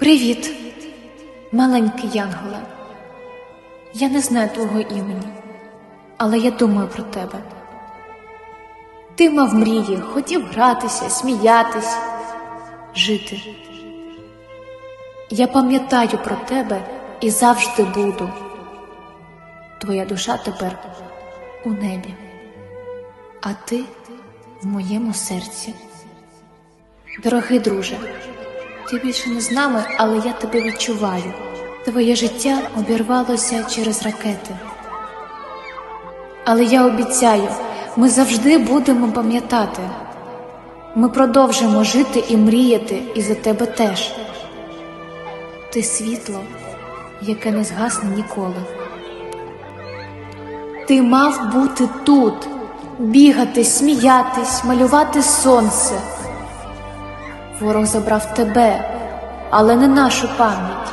Привіт, маленький Янголе. Я не знаю твого імені, але я думаю про тебе. Ти мав мрії, хотів гратися, сміятись, жити. Я пам'ятаю про тебе і завжди буду. Твоя душа тепер у небі, а ти в моєму серці. Дорогий друже, ти більше не з нами, але я тебе відчуваю. Твоє життя обірвалося через ракети. Але я обіцяю, ми завжди будемо пам'ятати. Ми продовжимо жити і мріяти, і за тебе теж. Ти світло, яке не згасне ніколи. Ти мав бути тут, бігати, сміятись, малювати сонце. Ворог забрав тебе, але не нашу пам'ять.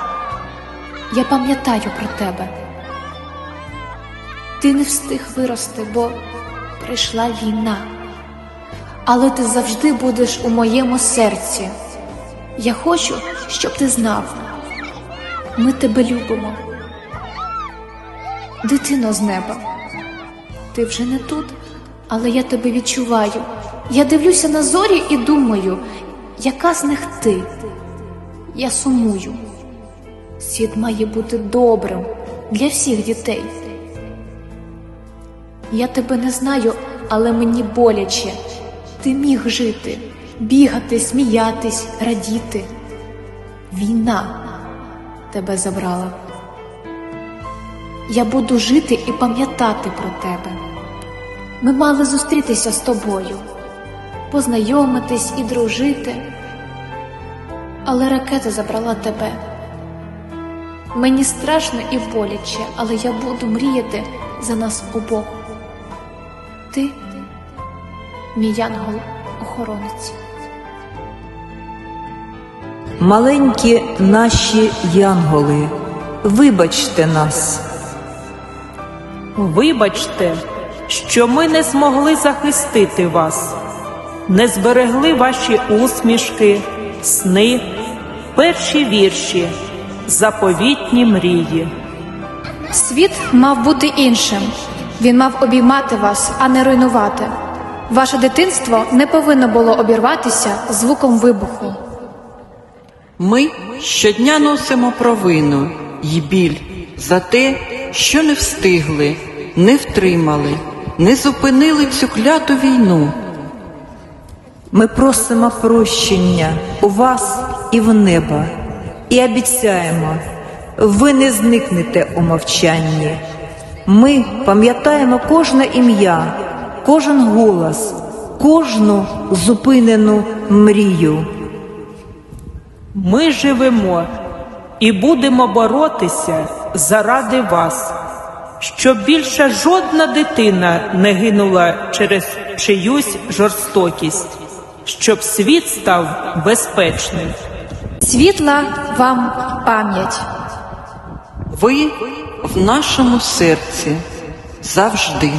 Я пам'ятаю про тебе. Ти не встиг вирости, бо прийшла війна. Але ти завжди будеш у моєму серці. Я хочу, щоб ти знав. Ми тебе любимо. Дитино з неба. Ти вже не тут, але я тебе відчуваю. Я дивлюся на зорі і думаю, яка з них ти? Я сумую. Світ має бути добрим для всіх дітей. Я тебе не знаю, але мені боляче. Ти міг жити, бігати, сміятись, радіти. Війна тебе забрала. Я буду жити і пам'ятати про тебе. Ми мали зустрітися з тобою, познайомитись і дружити. Але ракета забрала тебе. Мені страшно і боляче, але я буду мріяти за нас обох. Ти, мій янгол-охоронець. Маленькі наші янголи, вибачте нас. Вибачте, що ми не змогли захистити вас, не зберегли ваші усмішки, сни, перші вірші, заповітні мрії. Світ мав бути іншим. Він мав обіймати вас, а не руйнувати. Ваше дитинство не повинно було обірватися звуком вибуху. Ми щодня носимо провину й біль за те, що не встигли, не втримали, не зупинили цю кляту війну. Ми просимо прощення у вас і в неба, і обіцяємо, ви не зникнете у мовчанні. Ми пам'ятаємо кожне ім'я, кожен голос, кожну зупинену мрію. Ми живемо і будемо боротися заради вас, щоб більше жодна дитина не гинула через чиюсь жорстокість, щоб світ став безпечним. Світла вам пам'ять. Ви в нашому серці завжди.